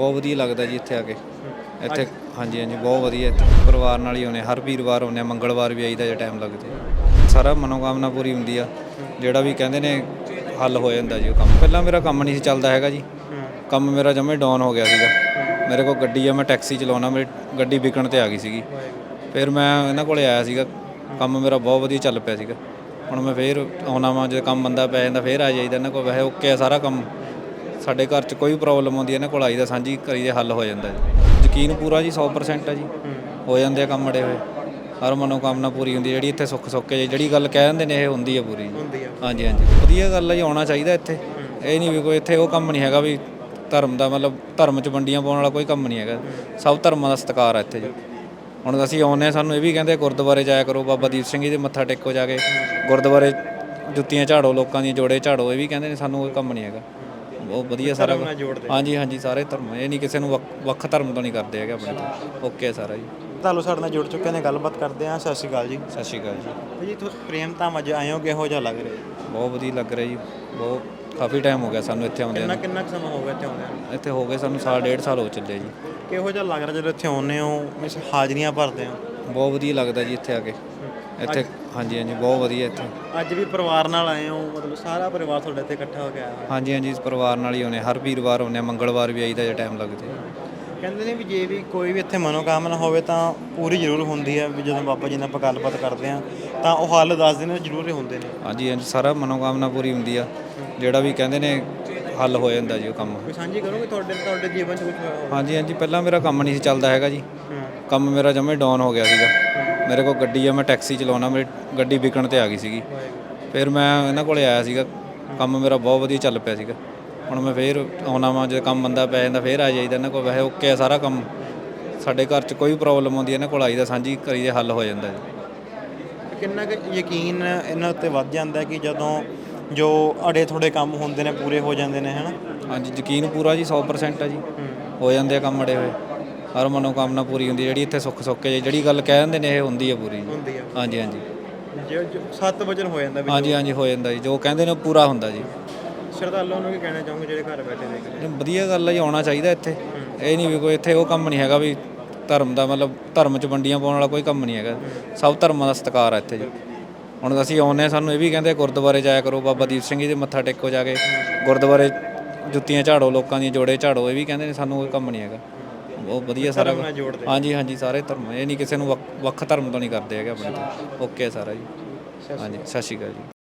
ਬਹੁਤ ਵਧੀਆ ਲੱਗਦਾ ਜੀ ਇੱਥੇ ਆ ਕੇ। ਇੱਥੇ ਹਾਂਜੀ ਹਾਂਜੀ ਬਹੁਤ ਵਧੀਆ ਇੱਥੇ। ਪਰਿਵਾਰ ਨਾਲ ਹੀ ਆਉਂਦੇ ਹਰ ਵੀਰਵਾਰ ਆਉਂਦੇ ਹਾਂ, ਮੰਗਲਵਾਰ ਵੀ ਆਈਦਾ ਜੇ ਟਾਈਮ ਲੱਗਦੇ। ਸਾਰਾ ਮਨੋਕਾਮਨਾ ਪੂਰੀ ਹੁੰਦੀ ਆ। ਜਿਹੜਾ ਵੀ ਕਹਿੰਦੇ ਨੇ ਹੱਲ ਹੋ ਜਾਂਦਾ ਜੀ ਉਹ ਕੰਮ। ਪਹਿਲਾਂ ਮੇਰਾ ਕੰਮ ਨਹੀਂ ਸੀ ਚੱਲਦਾ ਹੈਗਾ ਜੀ। ਕੰਮ ਮੇਰਾ ਜਮੇ ਡਾਊਨ ਹੋ ਗਿਆ ਸੀਗਾ। ਮੇਰੇ ਕੋਲ ਗੱਡੀ ਆ ਮੈਂ ਟੈਕਸੀ ਚਲਾਉਣਾ ਮੇਰੀ ਗੱਡੀ ਵਿਕਣ ਤੇ ਆ ਗਈ ਸੀਗੀ। ਫਿਰ ਮੈਂ ਇਹਨਾਂ ਕੋਲੇ ਆਇਆ ਸੀਗਾ। ਕੰਮ ਮੇਰਾ ਬਹੁਤ ਵਧੀਆ ਚੱਲ ਪਿਆ ਸੀਗਾ। ਹੁਣ ਮੈਂ ਫੇਰ ਆਉਣਾ ਵਾਂ ਜੇ ਕੰਮ ਬੰਦਾ ਪੈ ਜਾਂਦਾ ਫੇਰ ਆ ਜਾਈਦਾ ਇਹਨਾਂ ਕੋਲ। ਵੈਸੇ ਓਕੇ ਆ ਸਾਰਾ ਕੰਮ। ਸਾਡੇ ਘਰ 'ਚ ਕੋਈ ਪ੍ਰੋਬਲਮ ਆਉਂਦੀ ਹੈ ਇਹਨਾਂ ਕੋਲ ਆਈਦਾ ਸਾਂਝੀ ਕਰੀਦੇ ਹੱਲ ਹੋ ਜਾਂਦਾ ਜੀ। ਯਕੀਨ ਪੂਰਾ ਜੀ 100% ਹੈ ਜੀ। ਹੋ ਜਾਂਦੇ ਆ ਕੰਮ ਅੜੇ ਹੋਏ। ਹਰ ਮਨੋਕਾਮਨਾ ਪੂਰੀ ਹੁੰਦੀ ਜਿਹੜੀ ਇੱਥੇ ਸੁੱਖ ਸੁੱਖ ਕੇ ਜਿਹੜੀ ਗੱਲ ਕਹਿ ਦਿੰਦੇ ਨੇ ਇਹ ਹੁੰਦੀ ਹੈ ਪੂਰੀ ਜੀ। ਹੁੰਦੀ ਆ। ਹਾਂਜੀ ਹਾਂਜੀ। ਵਧੀਆ ਗੱਲ ਹੈ ਜੀ ਆਉਣਾ ਚਾਹੀਦਾ ਇੱਥੇ। ਇਹ ਨਹੀਂ ਵੀ ਕੋਈ ਇੱਥੇ ਉਹ ਕੰਮ ਨਹੀਂ ਹੈਗਾ ਵੀ ਧਰਮ ਦਾ ਮਤਲਬ ਧਰਮ 'ਚ ਵੰਡੀਆਂ ਪਾਉਣ ਵਾਲਾ ਕੋਈ ਕੰਮ ਨਹੀਂ ਹੈਗਾ। ਸਭ ਧਰਮਾਂ ਦਾ ਸਤਿਕਾਰ ਹੈ ਇੱਥੇ ਜੀ। ਹੁਣ ਅਸੀਂ ਆਉਂਦੇ ਹਾਂ ਸਾਨੂੰ ਇਹ ਵੀ ਕਹਿੰਦੇ ਗੁਰਦੁਆਰੇ ਜਾਇਆ ਕਰੋ ਬਾਬਾ ਦੀਪ ਸਿੰਘ ਜੀ ਦੇ ਮੱਥਾ ਟੇਕੋ ਜਾ ਕੇ। ਗੁਰਦੁਆਰੇ ਜੁੱਤੀਆਂ ਝਾੜੋ ਲੋਕਾਂ ਦੀਆਂ ਜੋੜੇ ਝਾੜੋ ਇਹ ਵੀ ਕਹਿੰਦੇ ਨੇ ਸਾਨੂੰ ਉਹ ਕੰਮ ਨਹੀਂ ਹੈਗਾ। ਬਹੁਤ ਵਧੀਆ ਸਾਰਾ ਕੁਛ। ਨਾਲ ਜੋੜਦੇ ਹਾਂਜੀ ਹਾਂਜੀ ਸਾਰੇ ਧਰਮ। ਇਹ ਨਹੀਂ ਕਿਸੇ ਨੂੰ ਵੱਖ- ਵੱਖ ਧਰਮ ਤੋਂ ਨਹੀਂ ਕਰਦੇ ਹੈਗੇ ਆਪਣੇ ਤੋਂ। ਓਕੇ ਸਾਰਾ ਜੀ। ਤੁਹਾਨੂੰ ਸਾਡੇ ਨਾਲ ਜੁੜ ਚੁੱਕੇ ਨੇ ਗੱਲਬਾਤ ਕਰਦੇ ਆ ਸਤਿ ਸ਼੍ਰੀ ਅਕਾਲ ਜੀ। ਸਤਿ ਸ਼੍ਰੀ ਅਕਾਲ ਜੀ। ਜੀ ਤੁਸੀਂ ਪ੍ਰੇਮ ਤਾਂ ਅੱਜ ਆਏ ਹੋ ਕਿਹੋ ਜਿਹਾ ਲੱਗ ਰਿਹਾ? ਜੀ? ਬਹੁਤ ਵਧੀਆ ਲੱਗ ਰਿਹਾ ਜੀ। ਬਹੁਤ ਕਾਫੀ ਟਾਈਮ ਹੋ ਗਿਆ ਸਾਨੂੰ ਇੱਥੇ ਆਉਂਦੇ ਕਿੰਨਾ ਕਿੰਨਾ ਕੁ ਸਮਾਂ ਹੋ ਗਿਆ ਇੱਥੇ ਆਉਂਦਿਆਂ ਨੂੰ? ਇੱਥੇ ਹੋ ਗਏ ਸਾਨੂੰ ਸਾਲ ਡੇਢ ਸਾਲ ਹੋ ਚੱਲੇ ਜੀ। ਕਿਹੋ ਜਿਹਾ ਲੱਗ ਰਿਹਾ ਜਦੋਂ ਇੱਥੇ ਆਉਂਦੇ ਹੋ? ਮਿਸ ਹਾਜ਼ਰੀਆਂ ਭਰਦੇ ਹੋ? ਬਹੁਤ ਵਧੀਆ ਲੱਗਦਾ ਜੀ ਇੱਥੇ ਆ ਕੇ। ਇੱਥੇ ਹਾਂਜੀ ਹਾਂਜੀ ਬਹੁਤ ਵਧੀਆ ਇੱਥੇ। ਅੱਜ ਵੀ ਪਰਿਵਾਰ ਨਾਲ ਆਏ ਹੋ? ਮਤਲਬ ਸਾਰਾ ਪਰਿਵਾਰ ਤੁਹਾਡੇ ਇੱਥੇ ਇਕੱਠਾ ਹੋ ਕੇ ਆਇਆ ਹੋਇਆ? ਹਾਂਜੀ ਹਾਂਜੀ ਇਸ ਪਰਿਵਾਰ ਨਾਲ ਹੀ ਆਉਂਦੇ ਹਰ ਵੀਰਵਾਰ ਆਉਂਦੇ ਹਾਂ, ਮੰਗਲਵਾਰ ਵੀ ਆਈਦਾ ਜੇ ਟਾਈਮ ਲੱਗਦੇ। ਕਹਿੰਦੇ ਨੇ ਵੀ ਜੇ ਵੀ ਕੋਈ ਵੀ ਇੱਥੇ ਮਨੋਕਾਮਨਾ ਹੋਵੇ ਤਾਂ ਪੂਰੀ ਜ਼ਰੂਰ ਹੁੰਦੀ ਹੈ ਵੀ ਜਦੋਂ ਬਾਬਾ ਜੀ ਨਾਲ ਆਪਾਂ ਗੱਲਬਾਤ ਕਰਦੇ ਆ ਤਾਂ ਉਹ ਹੱਲ ਦੱਸਦੇ ਨੇ ਜ਼ਰੂਰ ਹੀ ਹੁੰਦੇ ਨੇ। ਹਾਂਜੀ ਹਾਂਜੀ ਸਾਰਾ ਮਨੋਕਾਮਨਾ ਪੂਰੀ ਹੁੰਦੀ ਆ। ਜਿਹੜਾ ਵੀ ਕਹਿੰਦੇ ਨੇ ਹੱਲ ਹੋ ਜਾਂਦਾ ਜੀ ਉਹ ਕੰਮ। ਕੋਈ ਸਾਂਝੀ ਕਰੋਗੇ ਤੁਹਾਡੇ ਤੁਹਾਡੇ ਜੀਵਨ 'ਚ ਕੁਝ ਹੋਇਆ ਹੋਵੇ ਹਾਂਜੀ ਹਾਂਜੀ ਪਹਿਲਾਂ ਮੇਰਾ ਕੰਮ ਨਹੀਂ ਸੀ ਚੱਲਦਾ ਹੈਗਾ ਜੀ। ਕੰਮ ਮੇਰਾ ਜਮੇ ਡਾਊਨ ਹੋ ਗਿਆ ਸੀਗਾ। ਮੇਰੇ ਕੋਲ ਗੱਡੀ ਆ ਮੈਂ ਟੈਕਸੀ ਚਲਾਉਣਾ ਮੇਰੀ ਗੱਡੀ ਵਿਕਣ ਤੇ ਆ ਗਈ ਸੀਗੀ। ਫਿਰ ਮੈਂ ਇਹਨਾਂ ਕੋਲੇ ਆਇਆ ਸੀਗਾ ਕੰਮ ਮੇਰਾ ਬਹੁਤ ਵਧੀਆ ਚੱਲ ਪਿਆ ਸੀਗਾ। ਹੁਣ ਮੈਂ ਫੇਰ ਆਉਣਾ ਵਾਂ ਜੇ ਕੰਮ ਬੰਦਾ ਪੈ ਜਾਂਦਾ ਫੇਰ ਆ ਜਾਈਦਾ ਇਹਨਾਂ ਕੋਲ ਵੈਸੇ ਓਕੇ ਆ ਸਾਰਾ ਕੰਮ। ਸਾਡੇ ਘਰ 'ਚ ਕੋਈ ਪ੍ਰੋਬਲਮ ਆਉਂਦੀ ਇਹਨਾਂ ਕੋਲ ਆਈਦਾ ਸਾਂਝੀ ਕਰੀਦੇ ਹੱਲ ਹੋ ਜਾਂਦਾ ਜੀ। ਕਿੰਨਾ ਕੁ ਯਕੀਨ ਇਹਨਾਂ ਉੱਤੇ ਵੱਧ ਜਾਂਦਾ ਕਿ ਜਦੋਂ ਜੋ ਅੜੇ ਥੋੜੇ ਕੰਮ ਹੁੰਦੇ ਨੇ ਪੂਰੇ ਹੋ ਜਾਂਦੇ ਨੇ ਹਨਾ? ਹਾਂਜੀ ਯਕੀਨ ਪੂਰਾ ਜੀ 100% ਹੈ ਜੀ। ਹੋ ਜਾਂਦੇ ਆ ਕੰਮ ਅੜੇ ਹੋਏ। ਹਰ ਮਨੋਕਾਮਨਾ ਪੂਰੀ ਹੁੰਦੀ ਹੈ, ਜਿਹੜੀ ਇੱਥੇ ਸੁੱਖ ਸੁੱਖ ਕੇ ਜਿਹੜੀ ਗੱਲ ਕਹਿ ਦਿੰਦੇ ਨੇ ਇਹ ਹੁੰਦੀ ਹੈ ਪੂਰੀ। ਜੀ ਹੁੰਦੀ ਆ ਹਾਂਜੀ ਹਾਂਜੀ। ਜੇ ਸੱਤ ਵਜਨ ਹੋ ਜਾਂਦਾ ਵੀ ਹਾਂਜੀ ਹਾਂਜੀ ਹੋ ਜਾਂਦਾ ਜੀ। ਜੋ ਕਹਿੰਦੇ ਨੇ ਉਹ ਪੂਰਾ ਹੁੰਦਾ ਜੀ। ਸ਼ਰਧਾਲੂਆਂ ਨੂੰ ਕੀ ਕਹਿਣਾ ਚਾਹੋਗੇ ਜਿਹੜੇ ਘਰ ਬੈਠੇ ਦੇਖ ਰਹੇ ਇਹ ਵਧੀਆ ਗੱਲ ਹੈ ਜੀ ਆਉਣਾ ਚਾਹੀਦਾ ਇੱਥੇ। ਇਹ ਨਹੀਂ ਵੀ ਕੋਈ ਇੱਥੇ ਉਹ ਕੰਮ ਨਹੀਂ ਹੈਗਾ ਵੀ ਧਰਮ ਦਾ ਮਤਲਬ ਧਰਮ 'ਚ ਵੰਡੀਆਂ ਪਾਉਣ ਵਾਲਾ ਕੋਈ ਕੰਮ ਨਹੀਂ ਹੈਗਾ। ਸਭ ਧਰਮਾਂ ਦਾ ਸਤਿਕਾਰ ਹੈ ਇੱਥੇ ਜੀ। ਹੁਣ ਅਸੀਂ ਆਉਂਦੇ ਹਾਂ ਸਾਨੂੰ ਇਹ ਵੀ ਕਹਿੰਦੇ ਗੁਰਦੁਆਰੇ ਜਾਇਆ ਕਰੋ ਬਾਬਾ ਦੀਪ ਸਿੰਘ ਜੀ ਦੇ ਮੱਥਾ ਟੇਕੋ ਜਾ ਕੇ। ਗੁਰਦੁਆਰੇ ਜੁੱਤੀਆਂ ਝਾੜੋ ਲੋਕਾਂ ਦੀਆਂ ਜੋੜੇ ਝਾੜੋ ਇਹ ਵੀ ਕਹਿੰਦੇ ਨੇ ਸਾਨੂੰ ਉਹ ਕੰਮ ਨਹੀਂ ਹੈਗਾ। ਬਹੁਤ ਵਧੀਆ ਸਾਰਾ। ਨਾਲ ਜੋੜਦੇ। ਹਾਂਜੀ ਹਾਂਜੀ ਸਾਰੇ ਧਰਮ। ਇਹ ਨਹੀਂ ਕਿਸੇ ਨੂੰ ਵੱਖ- ਵੱਖ ਧਰਮ ਤੋਂ ਨਹੀਂ ਕਰਦੇ ਹੈਗੇ ਆਪਣੇ ਤੋਂ। ਓਕੇ ਸਾਰਾ ਜੀ। ਹਾਂਜੀ ਸਤਿ ਸ਼੍ਰੀ ਅਕਾਲ ਜੀ।